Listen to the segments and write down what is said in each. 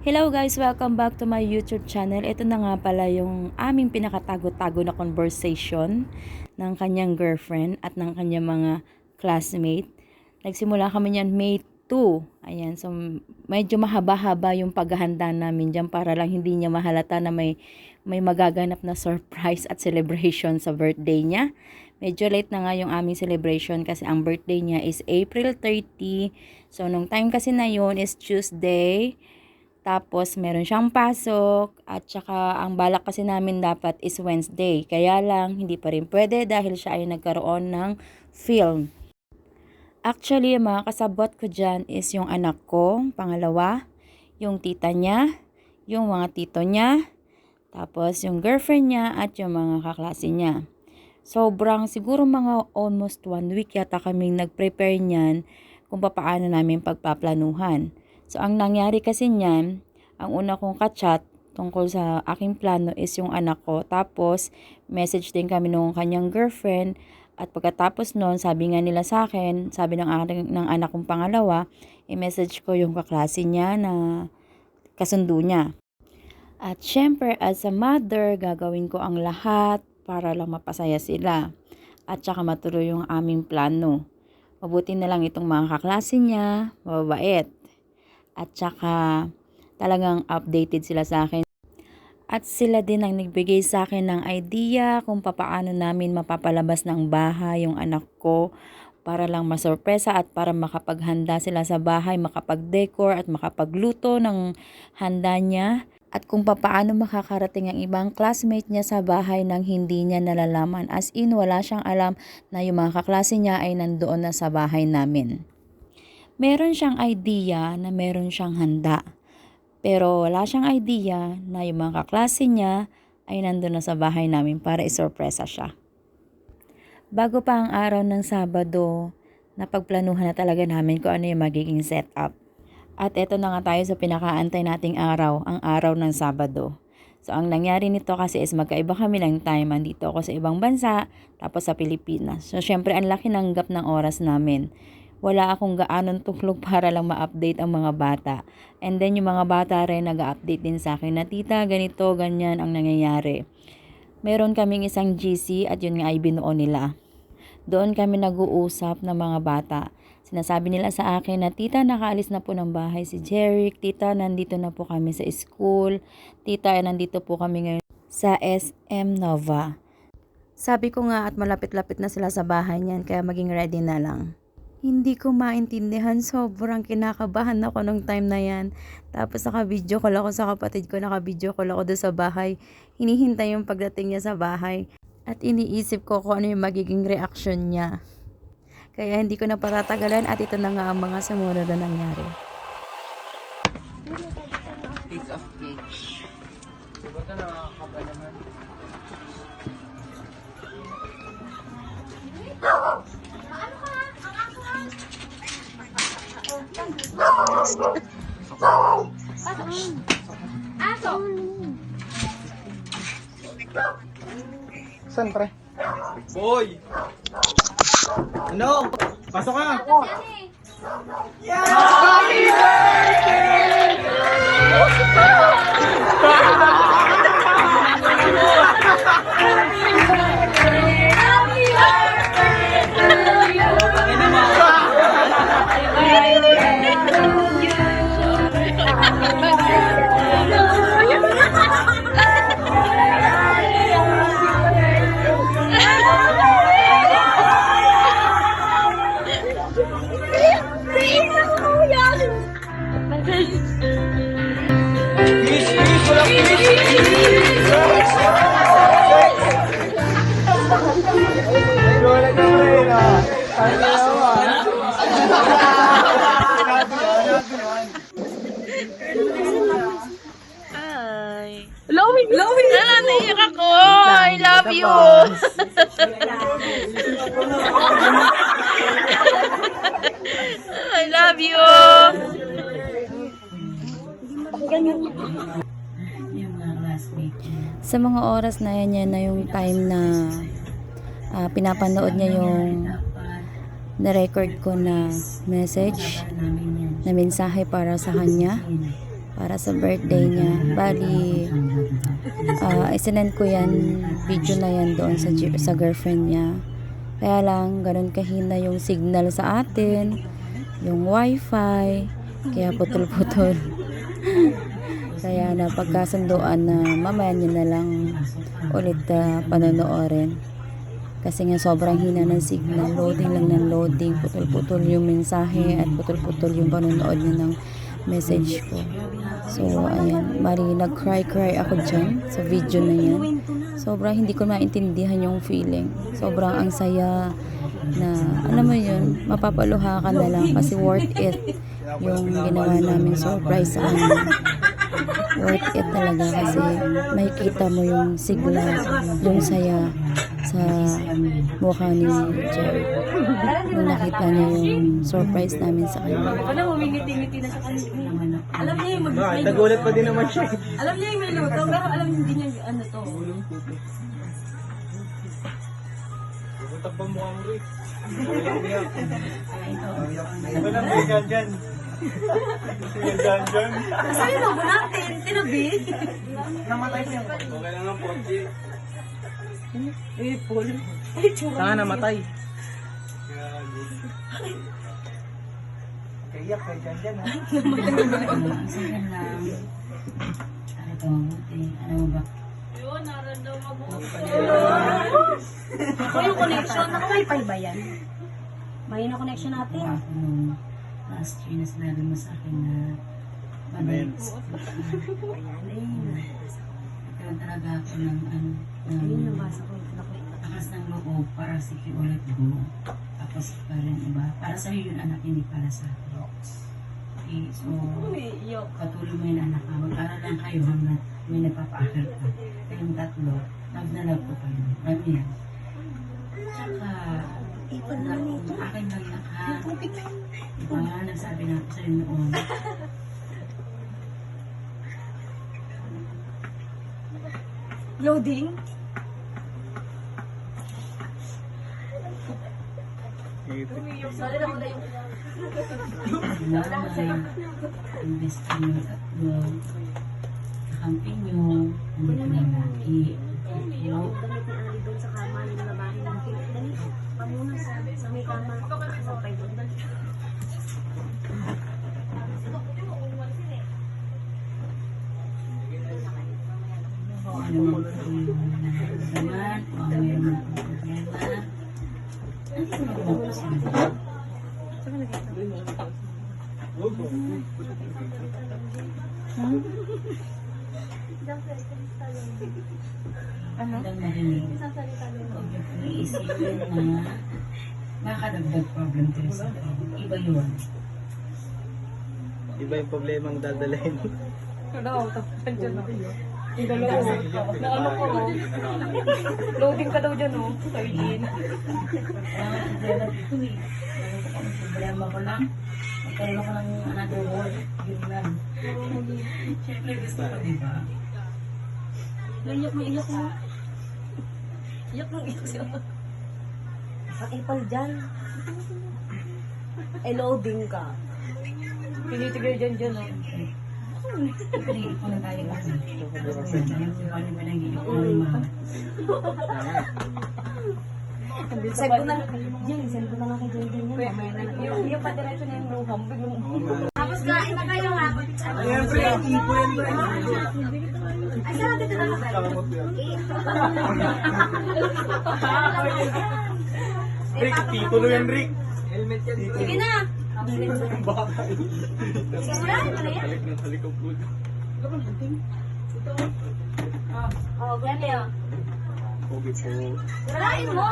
Hello guys! Welcome back to my YouTube channel. Ito na nga pala yung aming pinakatago-tago na conversation ng kanyang girlfriend at ng kanyang mga classmate. Nagsimula kami niyan May 2. Ayan, so medyo mahaba-haba yung paghahanda namin dyan para lang hindi niya mahalata na may, may magaganap na surprise at celebration sa birthday niya. Medyo late na nga yung aming celebration kasi ang birthday niya is April 30. So, nung time kasi na yun is Tuesday. Tapos, meron siyang pasok. At saka, ang balak kasi namin dapat is Wednesday. Kaya lang, hindi pa rin pwede dahil siya ay nagkaroon ng film. Actually, yung mga kasabot ko dyan is yung anak ko, pangalawa, yung tita niya, yung mga tito niya, tapos yung girlfriend niya at yung mga kaklase niya. Sobrang siguro mga almost one week yata kaming nag-prepare niyan kung paano namin pagpaplanuhan. So, ang nangyari kasi niyan, ang una kong kachat tungkol sa aking plano is yung anak ko. Tapos, message din kami nung kanyang girlfriend. At pagkatapos noon, sabi nga nila sa akin, sabi ng, aking- ng anak kong pangalawa, i-message ko yung kaklase niya na kasundo niya. At syempre, as a mother, gagawin ko ang lahat para lang mapasaya sila. At saka matuloy yung aming plano. Mabuti na lang itong mga kaklase niya, mababait. At saka talagang updated sila sa akin. At sila din ang nagbigay sa akin ng idea kung papaano namin mapapalabas ng bahay yung anak ko para lang masorpresa at para makapaghanda sila sa bahay, makapag-decor at makapagluto ng handa niya at kung papaano makakarating ang ibang classmate niya sa bahay nang hindi niya nalalaman. As in, wala siyang alam na yung mga kaklase niya ay nandoon na sa bahay namin. Meron siyang idea na meron siyang handa. Pero wala siyang idea na yung mga kaklase niya ay nandun na sa bahay namin para isorpresa siya. Bago pa ang araw ng Sabado, napagplanuhan na talaga namin kung ano yung magiging setup. At eto na nga tayo sa pinakaantay nating araw, ang araw ng Sabado. So, ang nangyari nito kasi is magkaiba kami ng time. Andito ako sa ibang bansa, tapos sa Pilipinas. So, syempre, ang laki ng gap ng oras namin. Wala akong gaanon tulog para lang ma-update ang mga bata. And then, yung mga bata rin nag-update din sa akin na, Tita, ganito, ganyan ang nangyayari. Meron kaming isang GC at yun nga ay binuo nila. Doon kami nag-uusap ng mga bata. Sinasabi nila sa akin na, Tita, nakaalis na po ng bahay si Jeric. Tita, nandito na po kami sa school. Tita, nandito po kami ngayon sa SM Nova. Sabi ko nga at malapit-lapit na sila sa bahay niyan, kaya maging ready na lang. Hindi ko maintindihan, sobrang kinakabahan ako nung time na yan. Tapos naka-video call ako sa kapatid ko, naka-video call ako doon sa bahay. Hinihintay yung pagdating niya sa bahay. At iniisip ko kung ano yung magiging reaction niya. Kaya hindi ko na patatagalan at ito na nga ang mga sumunod na nangyari. piece of cake. Saan pre? Boy! Ano? Pasok ka! Miss, Ay. Loving, loving. Ah, naiyak ako. I love you. I love you. Sa mga oras na yan, yan na yung time na ah, pinapanood niya yung na-record ko na message na mensahe para sa kanya para sa birthday niya. Bali, ah isinend ko yan, video na yan doon sa, sa girlfriend niya. Kaya lang, ganun kahina yung signal sa atin, yung wifi, kaya putol-putol. kaya na pagkasunduan na mamaya niya na lang ulit uh, panonoorin. Kasi nga sobrang hina ng signal, loading lang ng loading, putol-putol yung mensahe at putol-putol yung panonood niya ng message ko. So, ayan, bali nag-cry-cry ako dyan sa video na yan. Sobrang hindi ko maintindihan yung feeling. Sobrang ang saya na, alam mo yun, mapapaluha ka na lang kasi worth it yung ginawa namin surprise sa kanya worth it talaga kasi makikita mo yung sigla, yung saya sa mukha ni Jerry nung nakita niya yung surprise namin sa kanya. Ano, Wala, humingiti-ngiti na sa kanya. Alam niya yung mag-play. Nagulat pa din naman siya. Alam niya yung may luto, pero alam hindi niya yung ano to. Putak pa mukha mo rin. Wala mo yan dyan. Sa'yo na ba natin? Tinabig? Namatay siya. Okay lang ang 4G. Eh, Ay, Paul. Ay, tsura. Saka namatay. Kaiyak, kaya dyan dyan, ha? Sige lang. Ano to? Ano ba? Yun, naran daw mabuso. Ako yung connection. Ako wifi ba yan? Mahina connection natin. Last year na sinabi mo sa akin na Amen. Ayan, ayun. Nagkaroon talaga ako ng ano, Ayun, ng nabasa ko. Nakuha. lakas ng loob para si ulit go. Tapos pa rin iba. Para sa iyo yun anak, hindi para sa akin. Okay, so patuloy mo yung anak ka. Mag-aral lang kayo hanggang may nagpapa-aral ka. Kayong tatlo, nagnalag ko kayo. Alam yan. Tsaka, naku, akin lang yan ha. Diba, nagsabi na ako sa'yo noon. Loading? Sorry na muna yung... Wala na. Imbes kayo tatlo. Kakampi nyo. Hindi ko na lagi. Yo, Damit ni Ali doon sa kama yung babae ng Dali, pamuna sa, sa may kama. Sampay doon. kung ano man po yung kung ano po problema. Na po ako. Ano? Lang marinig. Huwag niyo pong iisipin na problem kayo sa akin. Iba yun. Iba yung problema ang dadalhin. Loading ka daw dyan, oh. Sardine. Kaya problema dito eh. Ang problema ko lang, magkaroon ako ng another world. Yun lang. Siyempre gusto ko, di ba? Iyak mo, iyak mo. Iyak mo, iyak siya. Pakipal dyan. Eh, loading ka. Tinitigil dyan dyan, oh. Siyempre, ikaw na tayo ba? Send ko na, Jing, send ko na kay na. Yung, padiretso na yung luham, biglang Tapos kain na kayo ha. Ayan, pre. Ipo yan, pre. Ay, sarap dito na. Rick, yan, Rick. Helmet yan. Sige na. Baka. Sigurahin mo na yan. Halik ng halik ang blood. Oh, gani ah. Okay po. Sigurahin mo.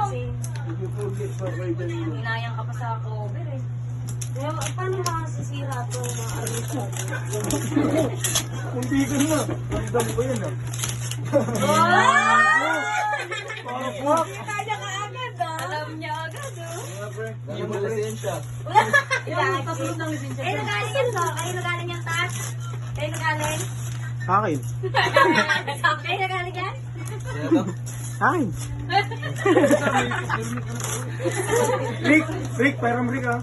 Hindi po, get pa kayo dyan. Hinayang ka pa sa cover eh. Kaya, paano masisira to mga arito? Hindi ka na. Ramdam ko yan, ah. Wow! Kaya ka agad ah. Alam niya agad oh. Hindi mo lisensya. Yung tapos ng lisensya. Ay, nagaling yan to. Ay, nagaling yan taas. Ay, nagaling. Sa akin. Ay, nagaling yan. Ay! Rick! Rick! Parang Rick ah!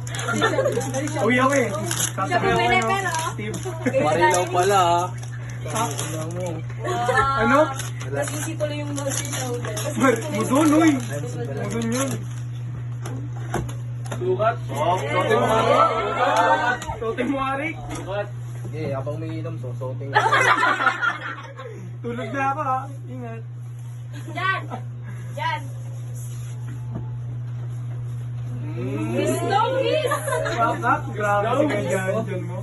Uwi ako eh! Sasabihan ko ano? Steve. Marilaw pala ah. Ano? Tapos isi tuloy yung nose niya. Mar- Mudun, uy! Mudun yun. Sukat. Oh, sote mo Arik! Sote mo Arik! Sukat. Sige, habang may inom, sosoting. Tulog na ako ha! Ingat! Jan! Jan! Kiss no kiss! Bakit? Grabe si ganyan mo.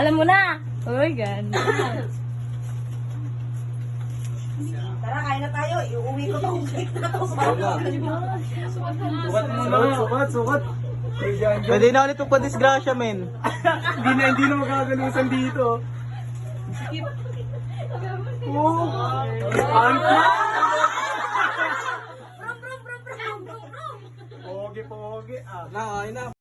Alam mo na! Oh my God. Tara, kain na tayo. Iuwi ko tong cake na to. Sukat mo na! Sukat, sukat! Pwede na ulit itong padisgrasya, men. Hindi na, hindi na magagalusan dito. Oo! Ang Pogi, pogi. Ah. Na, ayun na.